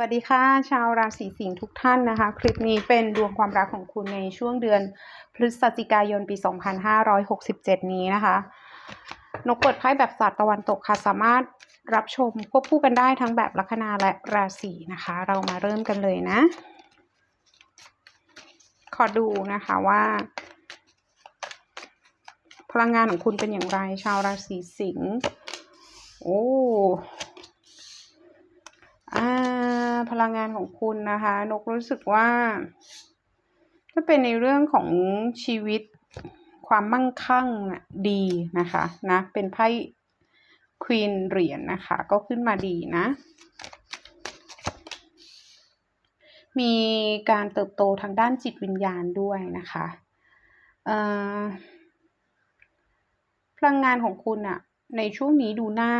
วัสดีค่ะ ชาวราศีสิงห์ทุกท่านนะคะ คลิปนี้เป็นดวงความรักของคุณในช่วงเดือนพฤศจิกายนปี 2567 นี้นะคะ นกเปิดไพ่แบบศาสตร์ตะวันตกค่ะ สามารถรับชมควบคู่กันได้ทั้งแบบลัคนาและราศีนะคะ เรามาเริ่มกันเลยนะ ขอดูนะคะว่า พลังงานของคุณเป็นอย่างไร ชาวราศีสิงห์โอ้ อ่า พลังงานของคุณนะคะ นกรู้สึกว่า ถ้าเป็นในเรื่องของชีวิตความมั่งคั่งนะดีนะคะนะเป็นไพ่ควีนเหรียญนะคะ ก็ขึ้นมาดีนะ มีการเติบโตทางด้านจิตวิญญาณด้วยนะคะพลังงานของคุณอะในช่วงนี้ดูหน่า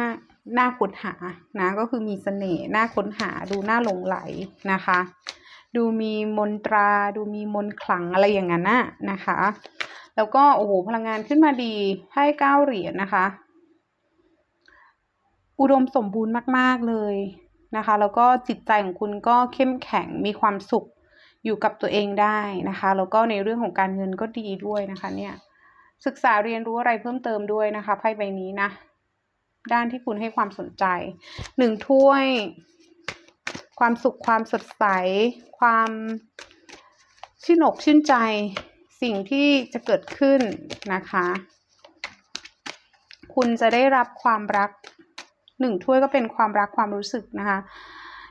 น่าค้นหานะก็คือมีเสน่ห์น่าค้นหาดูน่าหลงไหลนะคะ ดูมีมนตราดูมีมนขลังอะไรอย่างนั้นนะนะคะ แล้วก็โอ้โหพลังงานขึ้นมาดีไพ่เก้าเหรียญนะคะ อุดมสมบูรณ์มาก ๆ เลยนะคะ แล้วก็จิตใจของคุณก็เข้มแข็งมีความสุขอยู่กับตัวเองได้นะคะ แล้วก็ในเรื่องของการเงินก็ดีด้วยนะคะเนี่ยศึกษาเรียนรู้อะไรเพิ่มเติมด้วยนะคะไพ่ใบนี้นะ ด้านที่คุณให้ความสนใจหนึ่งถ้วย ความสุขความสดใส ความชื่นอกชื่นใจ สิ่งที่จะเกิดขึ้นนะคะ คุณจะได้รับความรักหนึ่งถ้วยก็เป็นความรักความรู้สึกนะคะ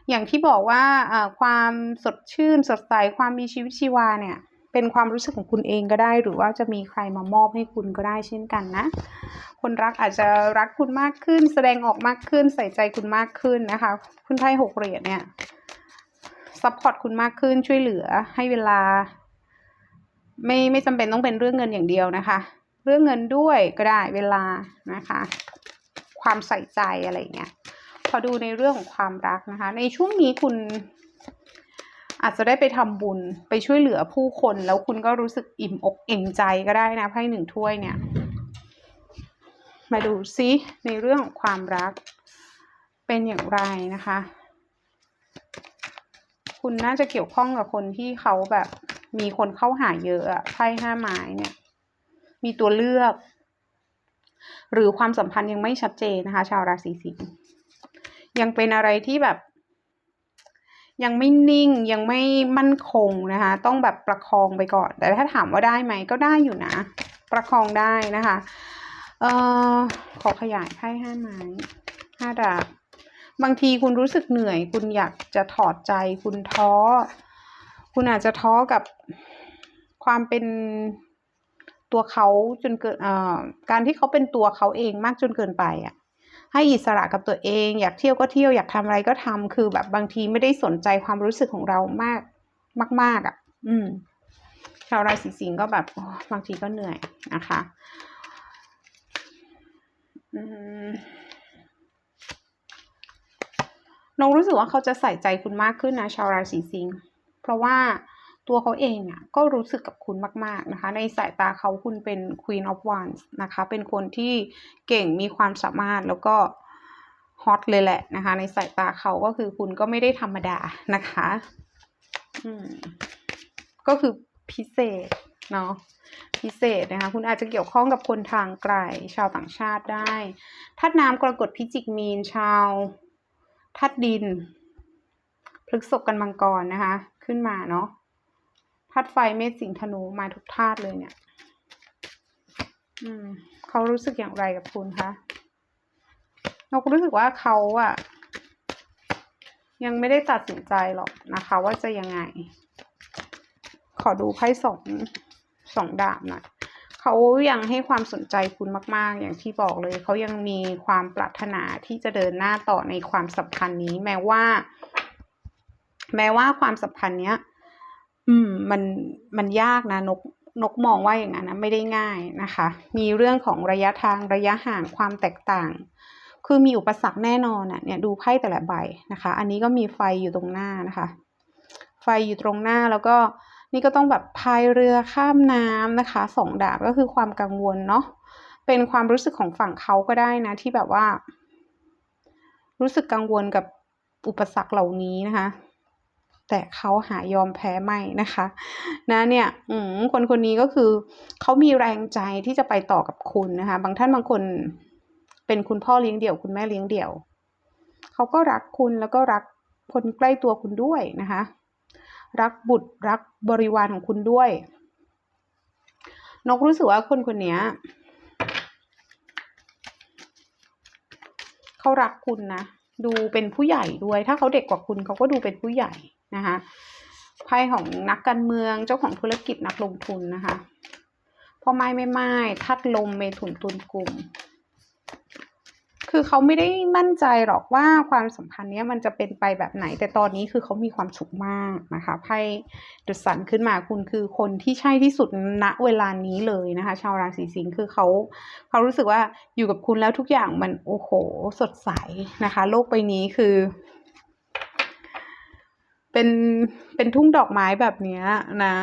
อย่างที่บอกว่าความสดชื่นสดใสความมีชีวิตชีวาเนี่ย เป็นความรู้สึกของคุณเองก็ได้ หรือว่าจะมีใครมามอบให้คุณก็ได้เช่นกันนะคนรักอาจจะรักคุณมากขึ้น แสดงออกมากขึ้น ใส่ใจคุณมากขึ้นนะคะ คุณไพ่หกเหรียญเนี่ยซัพพอร์ตคุณมากขึ้นช่วยเหลือให้เวลา ไม่ไม่จำเป็นต้องเป็นเรื่องเงินอย่างเดียวนะคะ เรื่องเงินด้วยก็ได้เวลานะคะ ความใส่ใจอะไรเงี้ยพอดูในเรื่องของความรักนะคะ ในช่วงนี้คุณอาจจะได้ไปทำบุญไปช่วยเหลือผู้คน แล้วคุณก็รู้สึกอิ่มอกอิ่มใจก็ได้นะไพ่หนึ่งถ้วยเนี่ย มาดูซิในเรื่องของความรักเป็นอย่างไรนะคะ คุณน่าจะเกี่ยวข้องกับคนที่เขาแบบมีคนเข้าหาเยอะอะไพ่ห้าไม้เนี่ย มีตัวเลือก หรือความสัมพันธ์ยังไม่ชัดเจนนะคะ ชาวราศีสิงห์ยังเป็นอะไรที่แบบ ยังไม่นิ่งยังไม่มั่นคงนะคะ ต้องแบบประคองไปก่อน แต่ถ้าถามว่าได้ไหมก็ได้อยู่นะ ประคองได้นะคะ เอ่อขอขยายไพ่ห้าไม้ห้าดาบบางทีคุณรู้สึกเหนื่อย คุณอยากจะถอดใจ คุณท้อ คุณอาจจะท้อกับความเป็นตัวเขาจนเกิดเอ่อการที่เขาเป็นตัวเขาเองมากจนเกินไปอะ ให้อิสระกับตัวเอง อยากเที่ยวก็เที่ยวอยากทำอะไรก็ทำคือแบบบางทีไม่ได้สนใจความรู้สึกของเรามากมาก ๆ อะ อืม ชาวราศีสิงห์ก็แบบบางทีก็เหนื่อยนะคะ น้องรู้สึกว่าเขาจะใส่ใจคุณมากขึ้นนะชาวราศีสิงห์เพราะว่าตัวเขาเองอะก็รู้สึกกับคุณมาก ๆนะคะ ในสายตาเขาคุณเป็น Queen of Wands นะคะ เป็นคนที่เก่งมีความสามารถแล้วก็ฮอตเลยแหละนะคะ ในสายตาเขาก็คือคุณก็ไม่ได้ธรรมดานะคะ อืม ก็คือพิเศษ เนาะพิเศษนะคะ คุณอาจจะเกี่ยวข้องกับคนทางไกล ชาวต่างชาติได้ทัดน้ำกรกฎพิจิกมีนชาวทัดดินพฤกษกกันมังกรนะคะ ขึ้นมาเนาะธาตุไฟเมษสิงธนูมาทุกธาตุเลยเนี่ย อืมเขารู้สึกอย่างไรกับคุณคะเรารู้สึกว่าเขาอะยังไม่ได้ตัดสินใจหรอกนะคะ ว่าจะยังไง ขอดูไพ่สอง สองดาบหน่อยเขายังให้ความสนใจคุณมาก ๆ อย่างที่บอกเลย เขายังมีความปรารถนาที่จะเดินหน้าต่อในความสัมพันธ์นี้ แม้ว่า แม้ว่าความสัมพันธ์เนี้ย อืม มันมันยากนะนกนกมองว่าอย่างนั้นนะไม่ได้ง่ายนะคะ มีเรื่องของระยะทางระยะห่างความแตกต่าง คือมีอุปสรรคแน่นอนอะเนี่ยดูไพ่แต่ละใบนะคะ อันนี้ก็มีไฟอยู่ตรงหน้านะคะ ไฟอยู่ตรงหน้าแล้วก็ นี่ก็ต้องแบบพายเรือข้ามน้ำนะคะสองดาบก็คือความกังวลเนาะเป็นความรู้สึกของฝั่งเขาก็ได้นะที่แบบว่า รู้สึกกังวลกับอุปสรรคเหล่านี้นะคะ แต่เขาหายอมแพ้ไม่นะคะ นะเนี่ยอืมคนคนนี้ก็คือเขามีแรงใจที่จะไปต่อกับคุณนะคะ บางท่านบางคนเป็นคุณพ่อเลี้ยงเดี่ยว คุณแม่เลี้ยงเดี่ยว เขาก็รักคุณแล้วก็รักคนใกล้ตัวคุณด้วยนะคะ รักบุตรรักบริวารของคุณด้วย นกรู้สึกว่าคนคนนี้เขารักคุณนะ ดูเป็นผู้ใหญ่ด้วย ถ้าเขาเด็กกว่าคุณเขาก็ดูเป็นผู้ใหญ่นะคะไพ่ของนักการเมืองเจ้าของธุรกิจนักลงทุนนะคะพ่อไม้ไม่ไม้ทัดลมเมถุนตุลกลุ่ม คือเขาไม่ได้มั่นใจหรอกว่าความสัมพันธ์เนี้ยมันจะเป็นไปแบบไหน แต่ตอนนี้คือเขามีความสุขมากนะคะไพ่ดุสันขึ้นมาคุณคือคนที่ใช่ที่สุดณเวลานี้เลยนะคะ ชาวราศีสิงห์คือเขาเขารู้สึกว่าอยู่กับคุณแล้วทุกอย่างมันโอ้โหสดใสนะคะ โลกใบนี้คือ เป็นเป็นทุ่งดอกไม้แบบเนี้ยนะ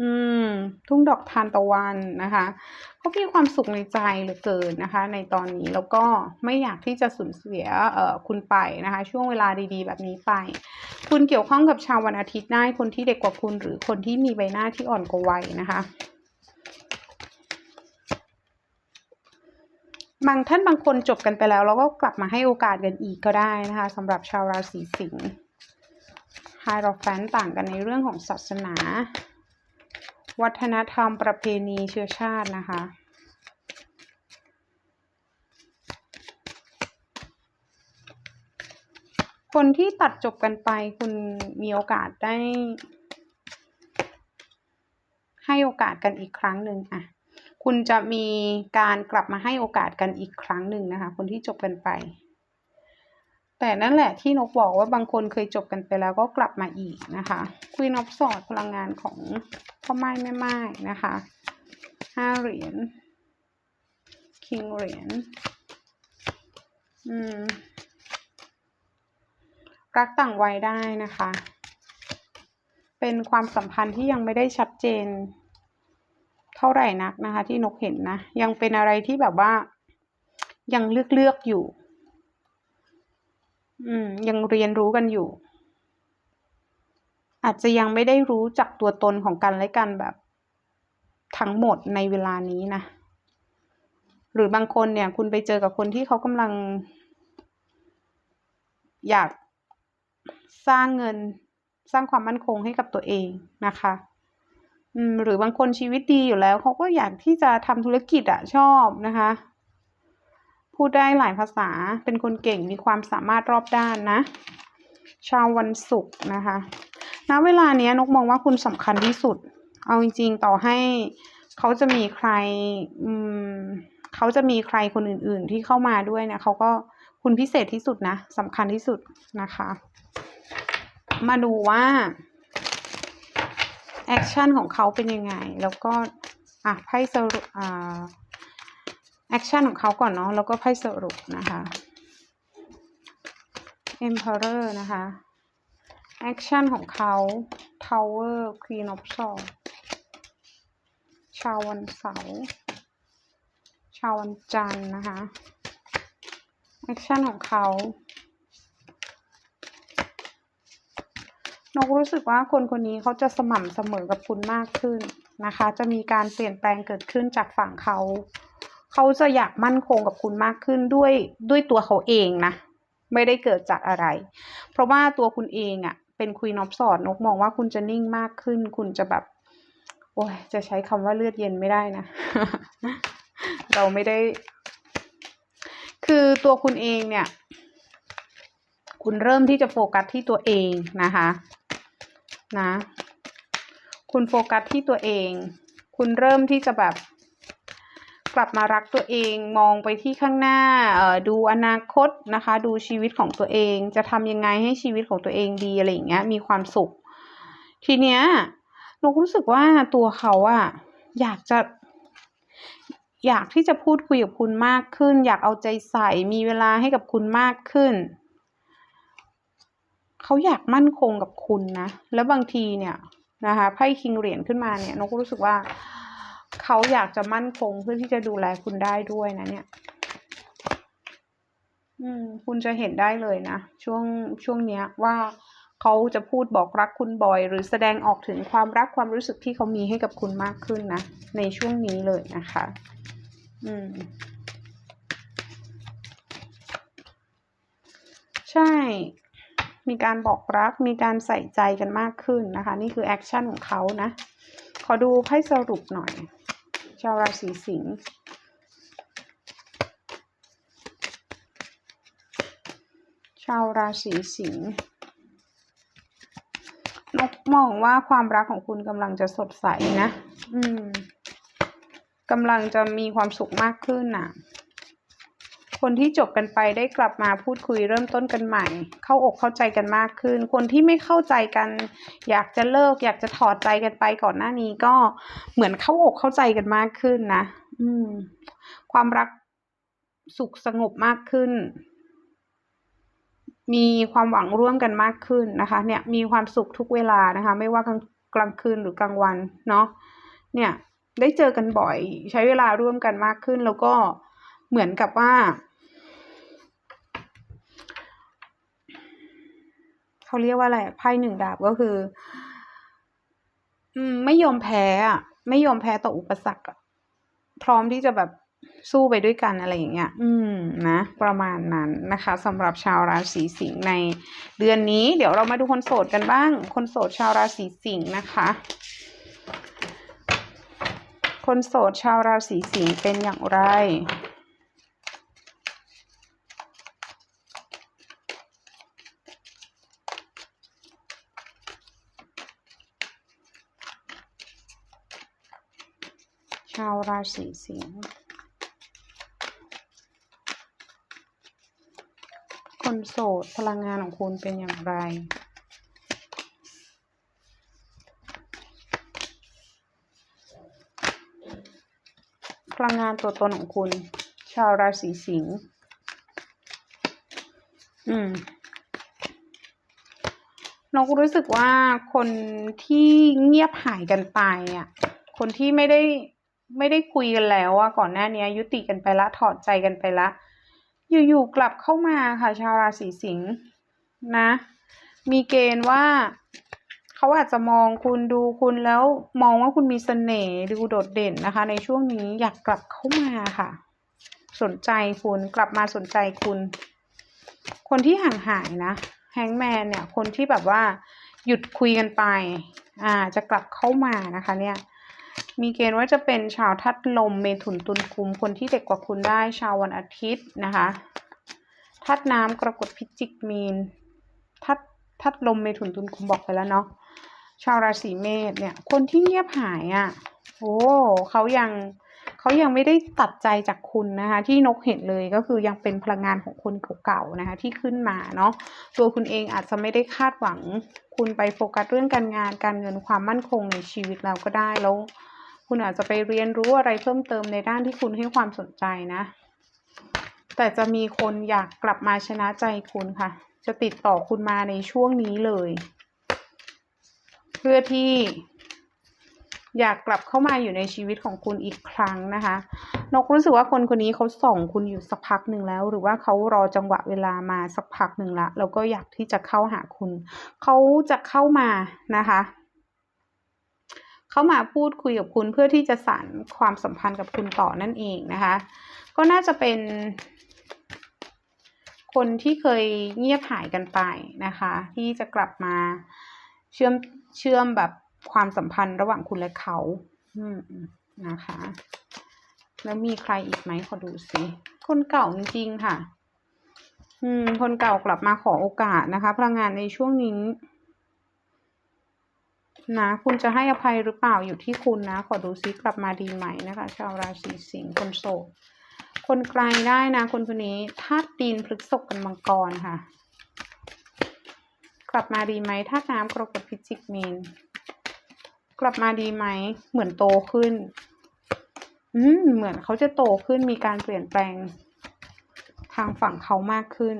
อืม ทุ่งดอกทานตะวันนะคะเขามีความสุขในใจเหลือเกินนะคะ ในตอนนี้แล้วก็ไม่อยากที่จะสูญเสียเอ่อคุณไปนะคะ ช่วงเวลาดีๆ แบบนี้ไป คุณเกี่ยวข้องกับชาววันอาทิตย์ได้คนที่เด็กกว่าคุณ หรือคนที่มีใบหน้าที่อ่อนกว่าวัยนะคะบางท่านบางคนจบกันไปแล้วแล้วก็กลับมาให้โอกาสกันอีกก็ได้นะคะสำหรับชาวราศีสิงห์ไฮโรแฟนต่างกันในเรื่องของศาสนา วัฒนธรรมประเพณีเชื้อชาตินะคะ คนที่ตัดจบกันไปคุณมีโอกาสได้ ให้โอกาสกันอีกครั้งหนึ่งอะคุณจะมีการกลับมาให้โอกาสกันอีกครั้งหนึ่งนะคะ คนที่จบกันไป แต่นั่นแหละที่นกบอกว่าบางคนเคยจบกันไปแล้วก็กลับมาอีกนะคะ Queen of Swords พลังงานของพ่อไม้แม่ไม้นะคะห้าเหรียญ King เหรียญอืมรักต่างวัยได้นะคะ เป็นความสัมพันธ์ที่ยังไม่ได้ชัดเจน เท่าไหร่นักนะคะ ที่นกเห็นนะ ยังเป็นอะไรที่แบบว่า ยังเลือกเลือกอยู่ อืม ยังเรียนรู้กันอยู่ อาจจะยังไม่ได้รู้จักตัวตนของกันและกันแบบ ทั้งหมดในเวลานี้นะ หรือบางคนเนี่ย คุณไปเจอกับคนที่เขากำลัง อยากสร้างเงินสร้างความมั่นคงให้กับตัวเองนะคะหรือบางคนชีวิตดีอยู่แล้วเขาก็อยากที่จะทำธุรกิจอะชอบนะคะ พูดได้หลายภาษา เป็นคนเก่ง มีความสามารถรอบด้านนะ ชาววันศุกร์นะคะ ณ เวลาเนี้ยนกมองว่าคุณสำคัญที่สุด เอาจริงๆ ต่อให้เขาจะมีใคร อืม เขาจะมีใครคนอื่น ๆ ที่เข้ามาด้วยนะเขาก็คุณพิเศษที่สุดนะสำคัญที่สุดนะคะ มาดูว่าแอคชั่นของเขาเป็นยังไง แล้วก็ อะไพ่สรุปอ่า แอคชั่นของเขาก่อนเนาะแล้วก็ไพ่สรุปนะคะ Emperor นะคะแอคชั่นของเขา Tower Queen of Swords ชาววันเสาร์ชาววันจันทร์นะคะแอคชั่นของเขานกรู้สึกว่าคนคนนี้เขาจะสม่ำเสมอกับคุณมากขึ้นนะคะ จะมีการเปลี่ยนแปลงเกิดขึ้นจากฝั่งเขา เขาจะอยากมั่นคงกับคุณมากขึ้นด้วยด้วยตัวเขาเองนะ ไม่ได้เกิดจากอะไร เพราะว่าตัวคุณเองอะ่ะ เป็นคุยนอบสอดนกมองว่าคุณจะนิ่งมากขึ้น คุณจะแบบ โอ้ยจะใช้คำว่าเลือดเย็นไม่ได้นะ เราไม่ได้ คือตัวคุณเองเนี่ย คุณเริ่มที่จะโฟกัสที่ตัวเองนะคะ นะ คุณโฟกัสที่ตัวเอง คุณเริ่มที่จะแบบ กลับมารักตัวเองมองไปที่ข้างหน้าดูอนาคตนะคะ ดูชีวิตของตัวเอง จะทำยังไงให้ชีวิตของตัวเองดีอะไรอย่างเงี้ยมีความสุข ทีเนี้ยนกรู้สึกว่าตัวเขาอะอยากจะ อยากที่จะพูดคุยกับคุณมากขึ้น อยากเอาใจใส่มีเวลาให้กับคุณมากขึ้นเขาอยากมั่นคงกับคุณนะ แล้วบางทีเนี่ยนะคะไพ่คิงเหรียญขึ้นมาเนี่ยนกก็รู้สึกว่า เขาอยากจะมั่นคงเพื่อที่จะดูแลคุณได้ด้วยนะเนี่ย อืม คุณจะเห็นได้เลยนะ ช่วงช่วงเนี้ยว่าเขาจะพูดบอกรักคุณบ่อย หรือแสดงออกถึงความรักความรู้สึกที่เขามีให้กับคุณมากขึ้นนะ ในช่วงนี้เลยนะคะ อืม ใช่ มีการบอกรัก มีการใส่ใจกันมากขึ้นนะคะ นี่คือแอคชั่นของเขานะ ขอดูไพ่สรุปหน่อย ชาวราศีสิงห์ชาวราศีสิงห์นกมองว่าความรักของคุณกำลังจะสดใสนะ อืมกำลังจะมีความสุขมากขึ้นน่ะ คนที่จบกันไปได้กลับมาพูดคุยเริ่มต้นกันใหม่ เข้าอกเข้าใจกันมากขึ้น คนที่ไม่เข้าใจกัน อยากจะเลิก อยากจะถอดใจกันไปก่อนหน้านี้ก็เหมือนเข้าอกเข้าใจกันมากขึ้นนะอืม ความรักสุขสงบมากขึ้น มีความหวังร่วมกันมากขึ้นนะคะ เนี่ยมีความสุขทุกเวลานะคะ ไม่ว่ากลางกลางคืนหรือกลางวันเนาะเนี่ยได้เจอกันบ่อย ใช้เวลาร่วมกันมากขึ้นแล้วก็เหมือนกับว่า เขาเรียกว่าอะไรไพ่หนึ่งดาบก็คือ อืม ไม่ยอมแพ้อะไม่ยอมแพ้ต่ออุปสรรคอะพร้อมที่จะแบบสู้ไปด้วยกันอะไรอย่างเงี้ย อืม นะ ประมาณนั้นนะคะสำหรับชาวราศีสิงห์ในเดือนนี้ เดี๋ยวเรามาดูคนโสดกันบ้าง คนโสดชาวราศีสิงห์นะคะ คนโสดชาวราศีสิงห์เป็นอย่างไร ชาวราศีสิงห์คนโสดพลังงานของคุณเป็นอย่างไรพลังงานตัวตนของคุณ ชาวราศีสิงห์ อืมนกรู้สึกว่าคนที่เงียบหายกันไปอะ คนที่ไม่ได้ ไม่ได้คุยกันแล้วอะก่อนหน้านี้ยุติกันไปละถอดใจกันไปละ อยู่ๆกลับเข้ามาค่ะ ชาวราศีสิงห์นะ มีเกณฑ์ว่าเขาอาจจะมองคุณดูคุณแล้วมองว่าคุณมีเสน่ห์ดูโดดเด่นนะคะ ในช่วงนี้อยากกลับเข้ามาค่ะ สนใจคุณกลับมาสนใจคุณ คนที่ห่างหายนะแฮงแมนเนี่ย คนที่แบบว่าหยุดคุยกันไป อ่าจะกลับเข้ามานะคะเนี่ย มีเกณฑ์ว่าจะเป็นชาวทัดลมเมถุนตุลคุมคนที่เด็กกว่าคุณได้ชาววันอาทิตย์นะคะทัดน้ำกรกฎพิจิกมีนทัดทัดลมเมถุนตุลคุมบอกไปแล้วเนาะชาวราศีเมษเนี่ยคนที่เงียบหายอะ่ะโอ้เขายัง เขายังไม่ได้ตัดใจจากคุณนะคะ ที่นกเห็นเลยก็คือยังเป็นพลังงานของคนเก่าๆนะคะที่ขึ้นมาเนาะตัวคุณเองอาจจะไม่ได้คาดหวัง คุณไปโฟกัสเรื่องการงานการเงินความมั่นคงในชีวิตเราก็ได้แล้ว คุณอาจจะไปเรียนรู้อะไรเพิ่มเติมในด้านที่คุณให้ความสนใจนะ แต่จะมีคนอยากกลับมาชนะใจคุณค่ะ จะติดต่อคุณมาในช่วงนี้เลย เพื่อที่ อยากกลับเข้ามาอยู่ในชีวิตของคุณอีกครั้งนะคะนกรู้สึกว่าคนคนนี้เขาส่องคุณอยู่สักพักหนึ่งแล้ว หรือว่าเขารอจังหวะเวลามาสักพักหนึ่งละแล้วก็อยากที่จะเข้าหาคุณ เขาจะเข้ามานะคะเข้ามาพูดคุยกับคุณเพื่อที่จะสานความสัมพันธ์กับคุณต่อนั่นเองนะคะ ก็น่าจะเป็น คนที่เคยเงียบหายกันไปนะคะ ที่จะกลับมาเชื่อมเชื่อมแบบ ความสัมพันธ์ระหว่างคุณและเขาอืมนะคะ แล้วมีใครอีกไหมขอดูสิ คนเก่าจริงๆค่ะ อืม คนเก่ากลับมาขอโอกาสนะคะ พลังงานในช่วงนี้นะคุณจะให้อภัยหรือเปล่าอยู่ที่คุณนะ ขอดูซิกลับมาดีไหมนะคะ ชาวราศีสิงห์คนโสดคนไกลได้นะคนคนนี้ธาตุดินพฤษภกันมังกรค่ะ กลับมาดีไหมธาตุน้ำกรกฎพิจิกมีน กลับมาดีไหม เหมือนโตขึ้น อืม เหมือนเขาจะโตขึ้น มีการเปลี่ยนแปลง ทางฝั่งเขามากขึ้น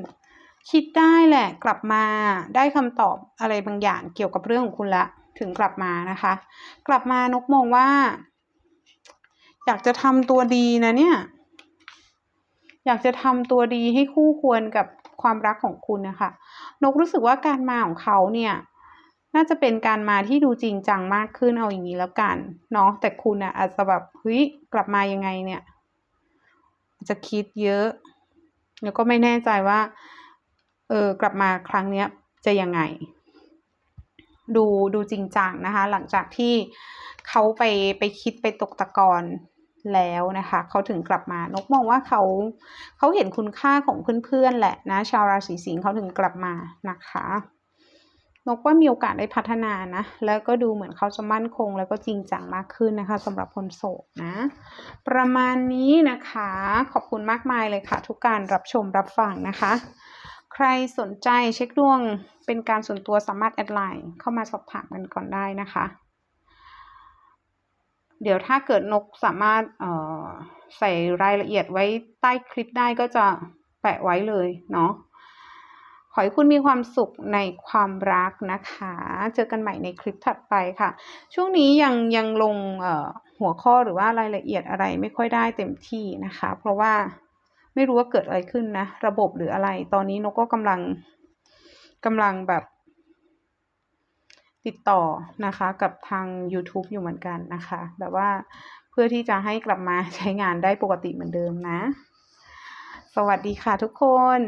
คิดได้แหละ กลับมาได้คำตอบอะไรบางอย่างเกี่ยวกับเรื่องของคุณละ ถึงกลับมานะคะ กลับมานกมองว่า อยากจะทำตัวดีนะเนี่ย อยากจะทำตัวดีให้คู่ควรกับความรักของคุณนะคะ นกรู้สึกว่าการมาของเขาเนี่ย น่าจะเป็นการมาที่ดูจริงจังมากขึ้นเอาอย่างนี้แล้วกันเนาะแต่คุณอะอาจจะแบบเฮ้ยกลับมายังไงเนี่ยจะคิดเยอะแล้วก็ไม่แน่ใจว่าเออกลับมาครั้งเนี้ยจะยังไง ดูดูจริงจังนะคะ หลังจากที่เขาไปไปคิดไปตกตะกอนแล้วนะคะเขาถึงกลับมานกมองว่าเขาเขาเห็นคุณค่าของเพื่อนๆแหละนะ ชาวราศีสิงห์เขาถึงกลับมานะคะ นกว่ามีโอกาสได้พัฒนานะ แล้วก็ดูเหมือนเขาจะมั่นคง แล้วก็จริงจังมากขึ้นนะคะสำหรับคนโสดนะ ประมาณนี้นะคะ ขอบคุณมากมายเลยค่ะ ทุกการรับชมรับฟังนะคะ ใครสนใจเช็คดวงเป็นการส่วนตัวสามารถแอดไลน์เข้ามาสอบถามกันก่อนได้นะคะ เดี๋ยวถ้าเกิดนกสามารถใส่รายละเอียดไว้ใต้คลิปได้ก็จะแปะไว้เลยเนาะ ขอให้คุณมีความสุขในความรักนะคะ เจอกันใหม่ในคลิปถัดไปค่ะ ช่วงนี้ยังยังลงหัวข้อหรือว่ารายละเอียดอะไรไม่ค่อยได้เต็มที่นะคะ เพราะว่าไม่รู้ว่าเกิดอะไรขึ้นนะ ระบบหรืออะไร ตอนนี้นกก็กำลังกำลังแบบติดต่อนะคะกับทาง YouTube อยู่เหมือนกันนะคะ แบบว่าเพื่อที่จะให้กลับมาใช้งานได้ปกติเหมือนเดิมนะ สวัสดีค่ะทุกคน